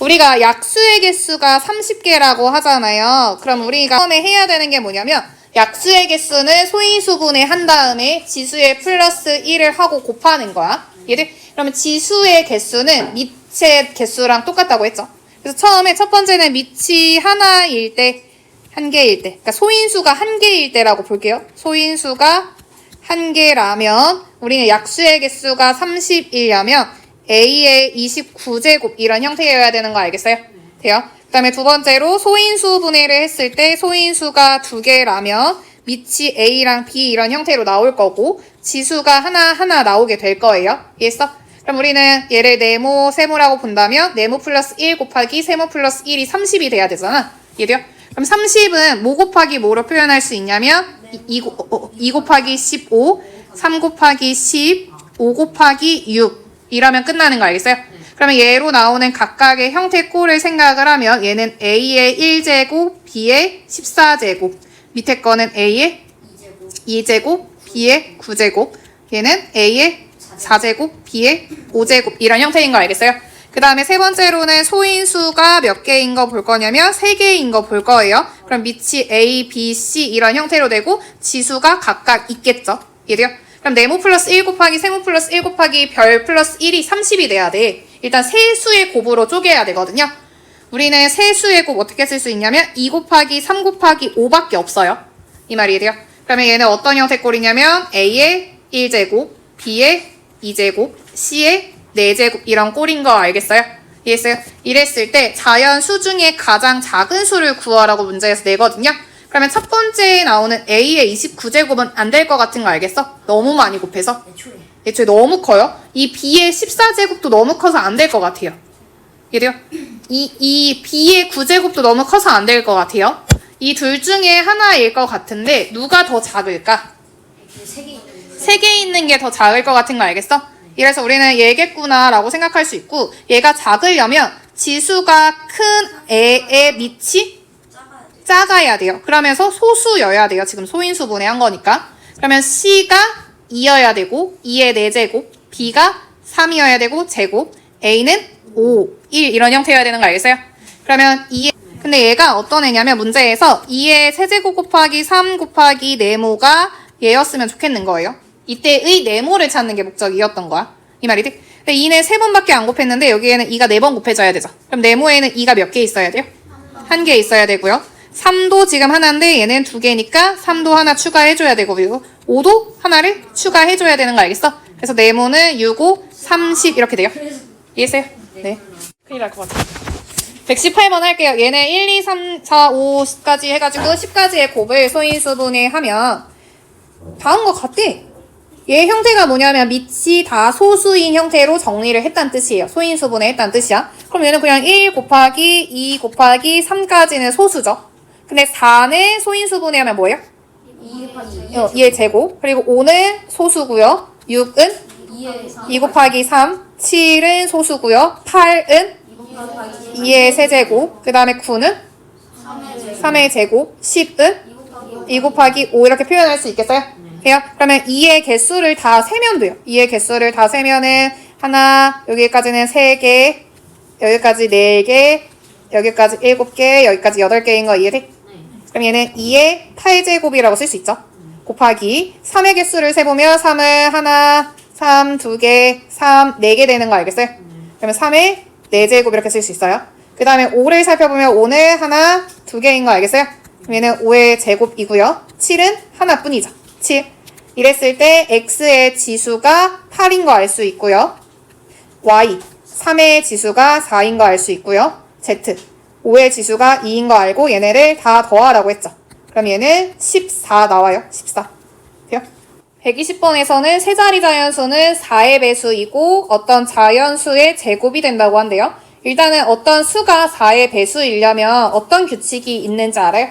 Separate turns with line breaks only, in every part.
우리가 약수의 개수가 30개라고 하잖아요. 그럼 우리가 처음에 해야 되는 게 뭐냐면 약수의 개수는 소인수분해 한 다음에 지수의 플러스 1을 하고 곱하는 거야. 얘들 그러면 지수의 개수는 밑의 개수랑 똑같다고 했죠. 그래서 처음에 첫 번째는 밑이 하나일 때, 한 개일 때. 그러니까 소인수가 한 개일 때라고 볼게요. 소인수가 한 개라면 우리는 약수의 개수가 30이려면 A의 29제곱 이런 형태여야 되는 거 알겠어요? 돼요? 그 다음에 두 번째로 소인수 분해를 했을 때 소인수가 두 개라면 밑이 A랑 B 이런 형태로 나올 거고 지수가 하나하나 나오게 될 거예요. 이해했어? 그럼 우리는 얘를 네모, 세모라고 본다면 네모 플러스 1 곱하기 세모 플러스 1이 30이 돼야 되잖아. 이해돼요? 그럼 30은 뭐 곱하기 뭐로 표현할 수 있냐면 2, 곱하기 15, 3 곱하기 10, 5 곱하기 6 이러면 끝나는 거 알겠어요? 그러면 얘로 나오는 각각의 형태 꼴을 생각을 하면 얘는 A의 1제곱, B의 14제곱 밑에 거는 A의 2제곱, B의 9제곱 얘는 A의 4제곱, B의 5제곱 이런 형태인 거 알겠어요? 그 다음에 세 번째로는 소인수가 몇 개인 거 볼 거냐면 세 개인 거 볼 거예요. 그럼 밑이 A, B, C 이런 형태로 되고 지수가 각각 있겠죠. 이해돼요? 그럼 네모 플러스 1 곱하기 세모 플러스 1 곱하기 별 플러스 1이 30이 돼야 돼. 일단 세수의 곱으로 쪼개야 되거든요. 우리는 세수의 곱 어떻게 쓸 수 있냐면 2 곱하기 3 곱하기 5밖에 없어요. 이 말이 돼요? 그러면 얘는 어떤 형태 꼴이냐면 A의 1제곱, B의 2제곱, C의 4제곱 이런 꼴인 거 알겠어요? 이해했어요? 이랬을 때 자연 수 중에 가장 작은 수를 구하라고 문제에서 내거든요. 그러면 첫 번째에 나오는 A의 29제곱은 안 될 것 같은 거 알겠어? 너무 많이 곱해서.
애초에
애초에 너무 커요. 이 B의 14제곱도 너무 커서 안 될 것 같아요. 이래요? 이, 이 B의 9제곱도 너무 커서 안 될 것 같아요. 이 둘 중에 하나일 것 같은데 누가 더 작을까?
세개 있는
세 개 있는 게 더 작을 것 같은 거 알겠어? 이래서 우리는 얘겠구나라고 생각할 수 있고 얘가 작으려면 지수가 큰 애의 밑이
작아야
돼요. 그러면서 소수여야 돼요. 지금 소인수 분해한 거니까. 그러면 C가 2여야 되고 2의 4제곱, B가 3이어야 되고 제곱, A는 5, 1 이런 형태여야 되는 거 알겠어요? 그러면 2의 근데 얘가 어떤 애냐면 문제에서 2의 세제곱 곱하기 3 곱하기 네모가 얘였으면 좋겠는 거예요. 이때의 네모를 찾는 게 목적이었던 거야. 이 말이지? 근데 2는 3번밖에 안 곱했는데 여기에는 2가 4번 곱해져야 되죠. 그럼 네모에는 2가 몇 개 있어야 돼요? 한 개 있어야 되고요. 3도 지금 하나인데 얘는 두 개니까 3도 하나 추가해줘야 되고 그리고 5도 하나를 추가해줘야 되는 거 알겠어? 그래서 네모는 6, 5, 30 이렇게 돼요. 이해했어요? 네. 큰일 날 것 같아. 118번 할게요. 얘네 1, 2, 3, 4, 5까지 해가지고 10까지의 곱을 소인수분해 하면 다음 거 같대. 얘 형태가 뭐냐면 밑이 다 소수인 형태로 정리를 했다는 뜻이에요. 소인수분해 했다는 뜻이야. 그럼 얘는 그냥 1 곱하기 2 곱하기 3까지는 소수죠. 근데 4는 소인수분해 하면 뭐예요?
2 곱하기
어, 얘 제곱. 그리고 5는 소수고요. 6은
2에 3
2 곱하기 3. 7은 소수고요. 8은
2 곱하기
2의 세제곱. 그 다음에 9는
3의
3의 제곱. 10은
2 곱하기
2 곱하기 5 이렇게 표현할 수 있겠어요? 돼요? 그러면 2의 개수를 다 세면 돼요. 2의 개수를 다 세면은 하나, 여기까지는 3개, 여기까지 4개, 여기까지 7개, 여기까지 8개인 거 이해돼? 그럼 얘는 2의 8제곱이라고 쓸 수 있죠? 곱하기 3의 개수를 세보면 3은 하나, 3, 2개, 3, 4개 되는 거 알겠어요? 그러면 3의 4제곱 이렇게 쓸 수 있어요. 그 다음에 5를 살펴보면 5는 하나, 2개인 거 알겠어요? 얘는 5의 제곱이고요. 7은 하나뿐이죠. 7. 이랬을 때 x의 지수가 8인 거 알 수 있고요. y 3의 지수가 4인 거 알 수 있고요. z 5의 지수가 2인 거 알고 얘네를 다 더하라고 했죠. 그럼 얘는 14 나와요. 14. 돼요? 120번에서는 세 자리 자연수는 4의 배수이고 어떤 자연수의 제곱이 된다고 한대요. 일단은 어떤 수가 4의 배수이려면 어떤 규칙이 있는지 알아요?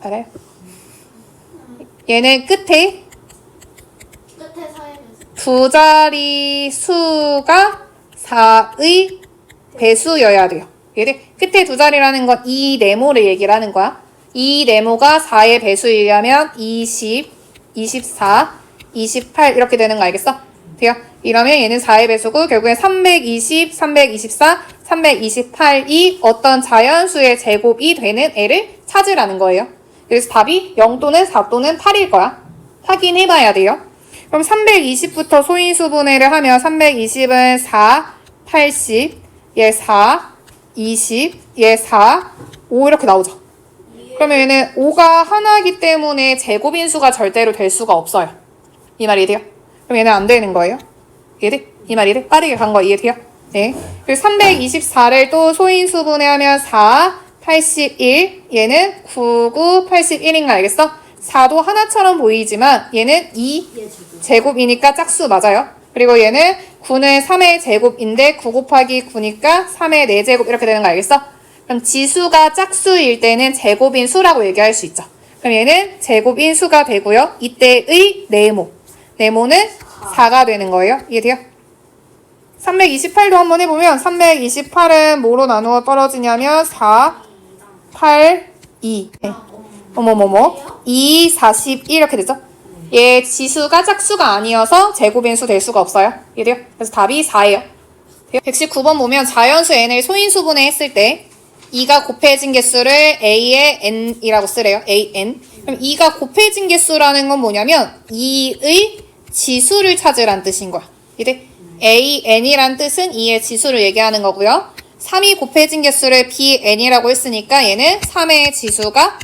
알아요? 얘는 끝에
끝에 4의
두 자리 수가 4의 배수여야 돼요. 얘들 끝에 두 자리라는 건 이 네모를 얘기를 하는 거야. 이 네모가 4의 배수이려면 20, 24, 28 이렇게 되는 거 알겠어? 돼요? 이러면 얘는 4의 배수고 결국엔 320, 324, 328이 어떤 자연수의 제곱이 되는 애를 찾으라는 거예요. 그래서 답이 0 또는 4 또는 8일 거야. 확인해 봐야 돼요. 그럼 320부터 소인수 분해를 하면 320은 4, 80, 얘 4, 20, 얘 4, 5 이렇게 나오죠. 그러면 얘는 5가 하나이기 때문에 제곱인수가 절대로 될 수가 없어요. 이 말이 돼요? 그럼 얘는 안 되는 거예요? 이해돼? 이 말이 돼? 빠르게 간 거 이해돼요? 네. 그리고 324를 또 소인수 분해하면 4, 81, 얘는 99, 81인 거 알겠어? 4도 하나처럼 보이지만 얘는 2 제곱이니까 짝수 맞아요. 그리고 얘는 9는 3의 제곱인데 9 곱하기 9니까 3의 4제곱 이렇게 되는 거 알겠어? 그럼 지수가 짝수일 때는 제곱인 수라고 얘기할 수 있죠. 그럼 얘는 제곱인 수가 되고요. 이때의 네모. 네모는 4가 되는 거예요. 이해돼요? 328도 한번 해보면 328은 뭐로 나누어 떨어지냐면 4, 8, 2. 네. 어머머머. 2, 41 이렇게 되죠? 얘 지수가 짝수가 아니어서 제곱인수 될 수가 없어요. 이해돼요? 그래서 답이 4예요. 119번 보면 자연수 n을 소인수분해 했을 때 2가 곱해진 개수를 a의 n이라고 쓰래요. an. 그럼 2가 곱해진 개수라는 건 뭐냐면 2의 지수를 찾으란 뜻인 거야. 이래 an이란 뜻은 2의 지수를 얘기하는 거고요. 3이 곱해진 개수를 bn이라고 했으니까 얘는 3의 지수가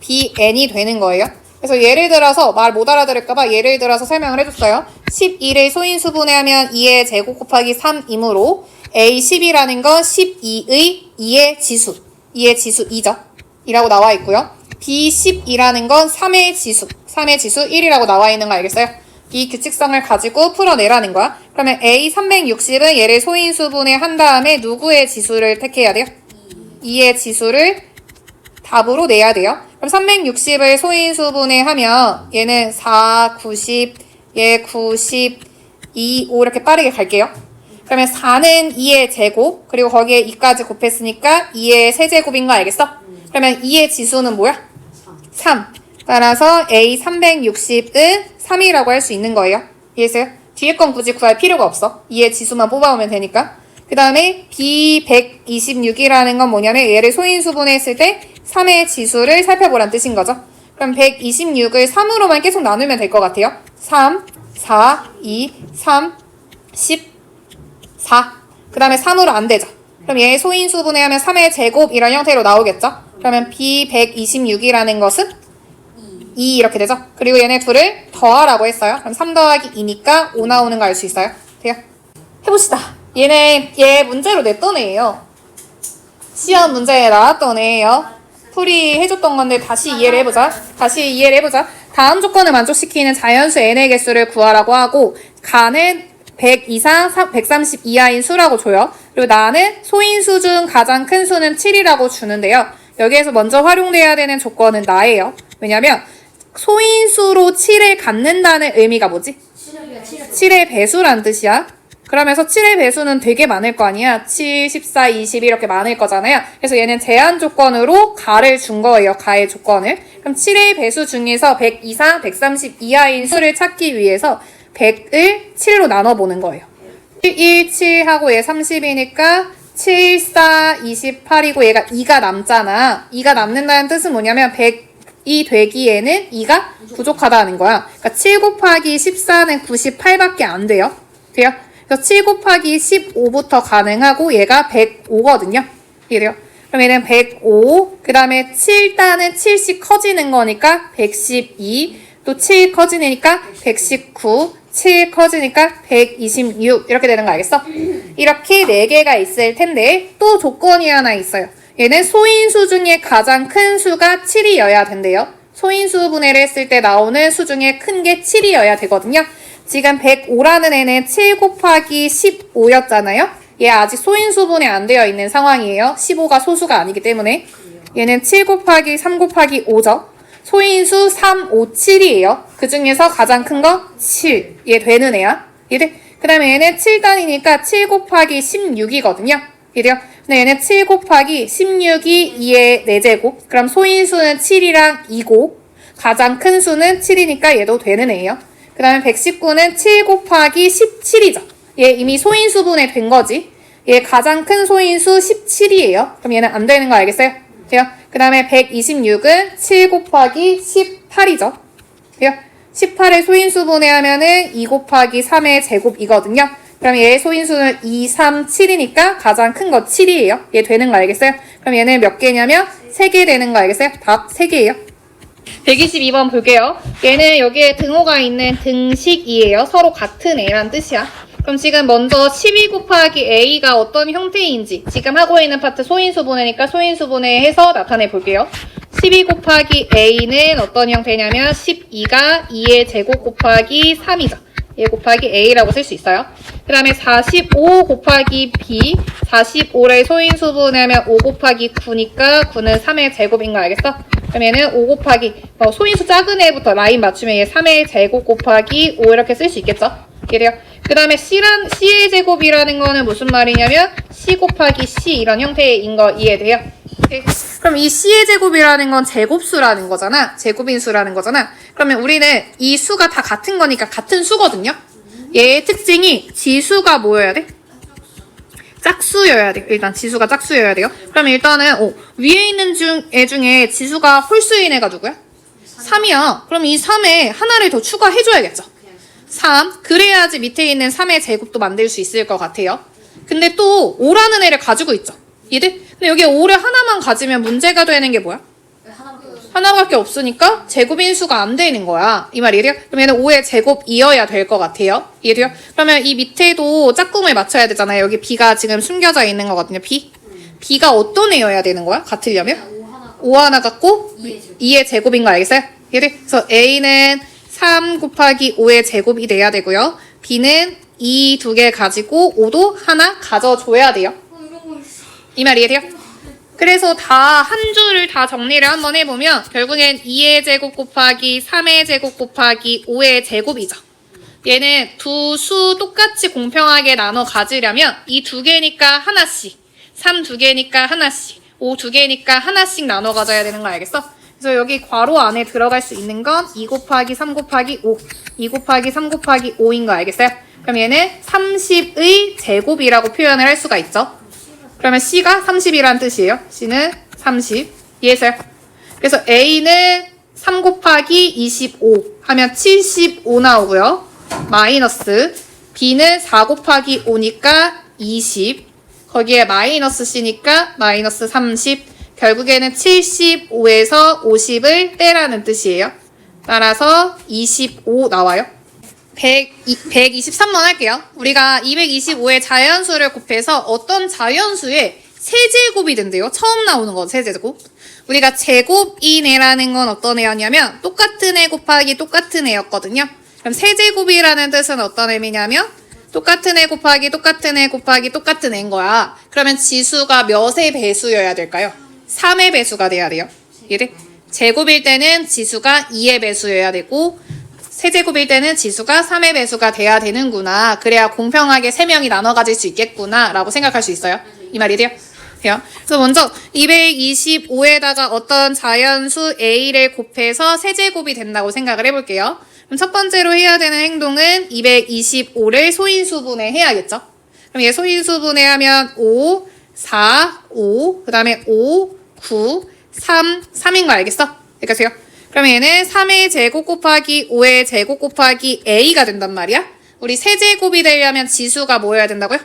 bn이 되는 거예요. 그래서 예를 들어서 말 못 알아들을까봐 예를 들어서 설명을 해줬어요. 11을 소인수분해 하면 2의 제곱 곱하기 3이므로 a10이라는 건 12의 2의 지수, 2의 지수 2죠. 이라고 나와 있고요. b10이라는 건 3의 지수, 3의 지수 1이라고 나와 있는 거 알겠어요? 이 규칙성을 가지고 풀어내라는 거야. 그러면 a360은 얘를 소인수분해 한 다음에 누구의 지수를 택해야 돼요? 2의 지수를 답으로 내야 돼요. 그럼 360을 소인수분해 하면 얘는 4, 90, 얘 90, 2, 5 이렇게 빠르게 갈게요. 그러면 4는 2의 제곱, 그리고 거기에 2까지 곱했으니까 2의 세제곱인 거 알겠어? 그러면 2의 지수는 뭐야? 3. 따라서 A 360은 3이라고 할 수 있는 거예요. 이해했어요? 뒤에 건 굳이 구할 필요가 없어. 2의 지수만 뽑아오면 되니까. 그 다음에 B 126이라는 건 뭐냐면 얘를 소인수분해 했을 때 3의 지수를 살펴보란 뜻인 거죠. 그럼 126을 3으로만 계속 나누면 될 것 같아요. 3, 4, 2, 3, 10, 4. 그 다음에 3으로 안 되죠. 그럼 얘 소인수 분해하면 3의 제곱 이런 형태로 나오겠죠. 그러면 B 126이라는 것은 2 이렇게 되죠. 그리고 얘네 둘을 더하라고 했어요. 그럼 3 더하기 2니까 5 나오는 거 알 수 있어요. 돼요? 해봅시다. 얘네 얘 문제로 냈던 애예요. 시험 문제에 나왔던 애예요. 풀이 해줬던 건데 다시 이해를 해보자. 다시 이해를 해보자. 다음 조건을 만족시키는 자연수 n의 개수를 구하라고 하고 가는 100 이상 130 이하인 수라고 줘요. 그리고 나는 소인수 중 가장 큰 수는 7이라고 주는데요. 여기에서 먼저 활용돼야 되는 조건은 나예요. 왜냐면 소인수로 7을 갖는다는 의미가 뭐지? 7의 배수란 뜻이야. 그러면서 7의 배수는 되게 많을 거 아니야. 7, 14, 20 이렇게 많을 거잖아요. 그래서 얘는 제한 조건으로 가를 준 거예요. 가의 조건을. 그럼 7의 배수 중에서 100 이상, 130 이하인 수를 찾기 위해서 100을 7로 나눠보는 거예요. 1, 1, 7하고 얘 30이니까 7, 4, 28이고 얘가 2가 남잖아. 2가 남는다는 뜻은 뭐냐면 100이 되기에는 2가 부족하다는 거야. 그러니까 7 곱하기 14는 98밖에 안 돼요. 돼요? 그래서 7 곱하기 15부터 가능하고 얘가 105거든요. 이래요. 그럼 얘는 105, 그 다음에 7단은 7씩 커지는 거니까 112, 또 7 커지니까 119, 7 커지니까 126 이렇게 되는 거 알겠어? 이렇게 4개가 있을 텐데 또 조건이 하나 있어요. 얘는 소인수 중에 가장 큰 수가 7이어야 된대요. 소인수 분해를 했을 때 나오는 수 중에 큰 게 7이어야 되거든요. 지금 105라는 애는 7 곱하기 15였잖아요. 얘 아직 소인수 분해 안 되어 있는 상황이에요. 15가 소수가 아니기 때문에. 얘는 7 곱하기 3 곱하기 5죠. 소인수 3, 5, 7이에요. 그 중에서 가장 큰 거 7. 얘 되는 애야. 이래. 그 다음에 얘는 7단이니까 7 곱하기 16이거든요. 이래요. 근데 얘는 7 곱하기 16이 2의 4제곱. 그럼 소인수는 7이랑 2고, 가장 큰 수는 7이니까 얘도 되는 애예요. 그 다음에 119는 7 곱하기 17이죠. 얘 이미 소인수 분해 된 거지. 얘 가장 큰 소인수 17이에요. 그럼 얘는 안 되는 거 알겠어요? 돼요? 그 다음에 126은 7 곱하기 18이죠. 돼요? 18의 소인수 분해 하면은 2 곱하기 3의 제곱이거든요. 그럼 얘의 소인수는 2, 3, 7이니까 가장 큰 거 7이에요. 얘 되는 거 알겠어요? 그럼 얘는 몇 개냐면 3개 되는 거 알겠어요? 답 3개예요. 122번 볼게요. 얘는 여기에 등호가 있는 등식이에요. 서로 같은 애란 뜻이야. 그럼 지금 먼저 12 곱하기 a가 어떤 형태인지 지금 하고 있는 파트 소인수 분해니까 소인수 분해해서 나타내 볼게요. 12 곱하기 a는 어떤 형태냐면 12가 2의 제곱 곱하기 3이죠. 얘 곱하기 a라고 쓸 수 있어요. 그 다음에 45 곱하기 b 45를 소인수분하면 5 곱하기 9니까 9는 3의 제곱인 거 알겠어? 그럼 얘는 5 곱하기 어, 소인수 작은 애부터 라인 맞추면 얘 3의 제곱 곱하기 5 이렇게 쓸 수 있겠죠? 이래요. 그 다음에 C란, C의 제곱이라는 거는 무슨 말이냐면 C 곱하기 C 이런 형태인 거 이해돼요? 오케이. 그럼 이 C의 제곱이라는 건 제곱수라는 거잖아. 제곱인수라는 거잖아. 그러면 우리는 이 수가 다 같은 거니까 같은 수거든요. 얘의 특징이 지수가 뭐여야 돼? 짝수여야 돼. 일단 지수가 짝수여야 돼요. 그럼 일단은 어, 위에 있는 중, 애 중에 지수가 홀수인 애가 누구야? 3이야. 그럼 이 3에 하나를 더 추가해줘야겠죠. 3. 그래야지 밑에 있는 3의 제곱도 만들 수 있을 것 같아요. 근데 또 5라는 애를 가지고 있죠. 이들? 근데 여기 5를 하나만 가지면 문제가 되는 게 뭐야?
하나밖에
없으니까 제곱인수가 안 되는 거야. 이 말이에요? 그럼 얘는 5의 제곱이어야 될 것 같아요. 이해돼요? 그러면 이 밑에도 짝꿍을 맞춰야 되잖아요. 여기 B가 지금 숨겨져 있는 거거든요. B. B가 어떤 애여야 되는 거야? 같으려면?
오 하나.
5 하나 갖고
이의 제곱.
2의 제곱인 거 알겠어요? 이해돼? 그래서 A는 3 곱하기 5의 제곱이 돼야 되고요. B는 2 두 개 가지고 5도 하나 가져줘야 돼요.
어.
이말 이해돼요? 그래서 다 한 줄을 다 정리를 한번 해보면 결국엔 2의 제곱 곱하기 3의 제곱 곱하기 5의 제곱이죠. 얘는 두 수 똑같이 공평하게 나눠 가지려면 이 두 개니까 하나씩, 3 두 개니까 하나씩, 5 두 개니까 하나씩 나눠 가져야 되는 거 알겠어? 그래서 여기 괄호 안에 들어갈 수 있는 건 2 곱하기 3 곱하기 5, 2 곱하기 3 곱하기 5인 거 알겠어요? 그럼 얘는 30의 제곱이라고 표현을 할 수가 있죠. 그러면 C가 30이라는 뜻이에요. C는 30. 이해했어요? 그래서 A는 3 곱하기 25 하면 75 나오고요. 마이너스 B는 4 곱하기 5니까 20 거기에 마이너스 C니까 마이너스 30 결국에는 75에서 50을 떼라는 뜻이에요. 따라서 25 나와요. 100, 123번 할게요. 우리가 225의 자연수를 곱해서 어떤 자연수의 세제곱이 된대요. 처음 나오는 거 세제곱. 우리가 제곱이네라는 건 어떤 애였냐면 똑같은 애 곱하기 똑같은 애였거든요. 그럼 세제곱이라는 뜻은 어떤 의미냐면 똑같은 애 곱하기 똑같은 애 곱하기 똑같은 애인 거야. 그러면 지수가 몇의 배수여야 될까요? 3의 배수가 돼야 돼요. 이래? 제곱일 때는 지수가 2의 배수여야 되고 세제곱일 때는 지수가 3의 배수가 돼야 되는구나. 그래야 공평하게 3명이 나눠 가질 수 있겠구나. 라고 생각할 수 있어요. 이 말이 돼요? 돼요? 그래서 먼저 225에다가 어떤 자연수 A를 곱해서 세제곱이 된다고 생각을 해볼게요. 그럼 첫 번째로 해야 되는 행동은 225를 소인수분해 해야겠죠? 그럼 얘 소인수분해 하면 5, 4, 5, 그 다음에 5, 9, 3, 3인 거 알겠어? 알겠어요? 그럼 얘는 3의 제곱 곱하기 5의 제곱 곱하기 a가 된단 말이야. 우리 세제곱이 되려면 지수가 뭐여야 된다고요?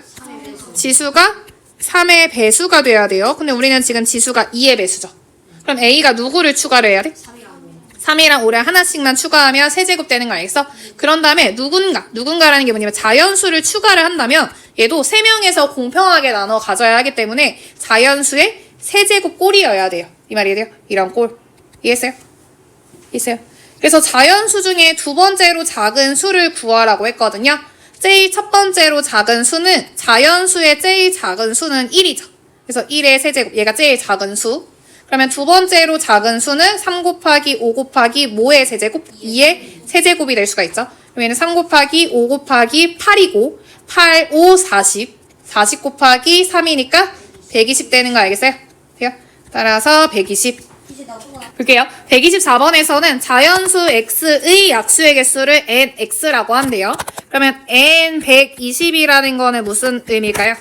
지수가 3의 배수가 돼야 돼요. 근데 우리는 지금 지수가 2의 배수죠. 그럼 a가 누구를 추가를 해야 돼? 3이랑 5를 하나씩만 추가하면 세제곱 되는 거 알겠어? 그런 다음에 누군가, 누군가라는 게 뭐냐면 자연수를 추가를 한다면 얘도 3명에서 공평하게 나눠 가져야 하기 때문에 자연수의 세제곱 꼴이어야 돼요. 이 말이 돼요? 이런 꼴. 이해했어요? 있어요. 그래서 자연수 중에 두 번째로 작은 수를 구하라고 했거든요. 제일 첫 번째로 작은 수는 자연수의 제일 작은 수는 1이죠. 그래서 1의 세제곱, 얘가 제일 작은 수. 그러면 두 번째로 작은 수는 3 곱하기 5 곱하기 모의 세제곱, 2의 세제곱이 될 수가 있죠. 얘는 3 곱하기 5 곱하기 8이고, 8, 5, 40. 40 곱하기 3이니까 120 되는 거 알겠어요? 돼요? 따라서 120. 볼게요. 124번에서는 자연수 x의 약수의 개수를 nx라고 한대요. 그러면 n 120이라는 거는 무슨 의미일까요?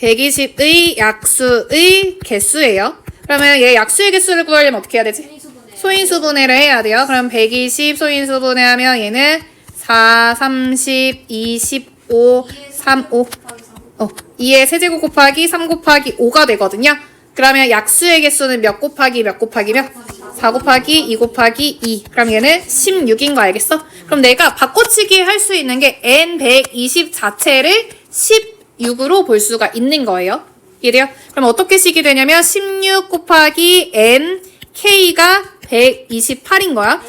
120의 약수의 개수예요. 그러면 얘 약수의 개수를 구하려면 어떻게 해야 되지?
소인수분해.
소인수 분해를 해야 돼요. 그럼 120 소인수 분해하면 얘는 4, 30, 25, 3, 5. 어, 2의 세제곱 곱하기 3 곱하기 5가 되거든요. 그러면 약수의 개수는 몇 곱하기 몇 곱하기 몇? 4 곱하기 2 곱하기 2. 그럼 얘는 16인 거 알겠어? 그럼 내가 바꿔치기 할 수 있는 게 n120 자체를 16으로 볼 수가 있는 거예요. 이해돼요? 그럼 어떻게 식이 되냐면 16 곱하기 n k가 128인 거야.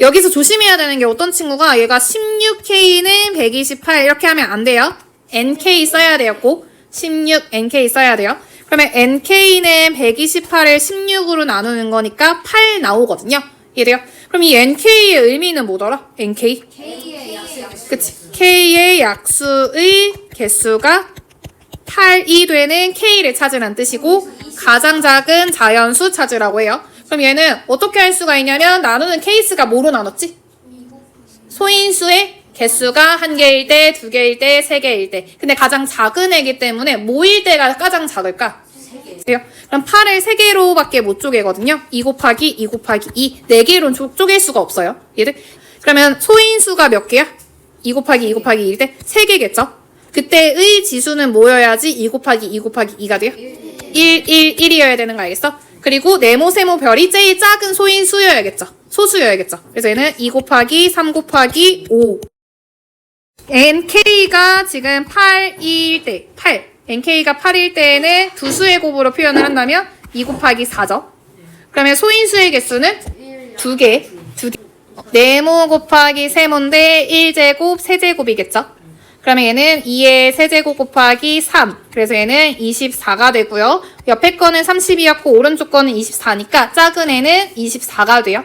여기서 조심해야 되는 게 어떤 친구가 얘가 16K는 128 이렇게 하면 안 돼요. NK 써야. 꼭16 NK 써야 돼요. 그러면 NK는 128을 16으로 나누는 거니까 8 나오거든요. 이해돼요? 그럼 이 NK의 의미는 뭐더라? NK?
K의 약수.
그치. K의 약수의 개수가 8이 되는 K를 찾으란 뜻이고 가장 작은 자연수 찾으라고 해요. 그럼 얘는 어떻게 할 수가 있냐면 나누는 케이스가 뭐로 나눴지? 소인수의 개수가 한 개일 때, 두 개일 때, 세 개일 때. 근데 가장 작은 애기 때문에 뭐일 때가 가장 작을까? 그래요? 그럼 8을 3개로밖에 못 쪼개거든요. 2 곱하기 2 곱하기 2. 4개로 쪼, 쪼갤 수가 없어요. 얘들. 그러면 소인수가 몇 개야? 2 곱하기 2 곱하기 2일 때 3개겠죠? 그때의 지수는 뭐여야지 2 곱하기 2 곱하기 2가 돼요? 1, 1, 1이어야 되는 거 알겠어? 그리고 네모, 세모, 별이 제일 작은 소인수여야겠죠? 소수여야겠죠? 그래서 얘는 2 곱하기 3 곱하기 5. NK가 지금 8일 때, 8. NK가 8일 때에는 두 수의 곱으로 표현을 한다면 2 곱하기 4죠. 그러면 소인수의 개수는 두 개. 두 개. 네모 곱하기 세모인데 1제곱, 세제곱이겠죠. 그러면 얘는 2의 세제곱 곱하기 3. 그래서 얘는 24가 되고요. 옆에 거는 32였고 오른쪽 거는 24니까 작은 애는 24가 돼요.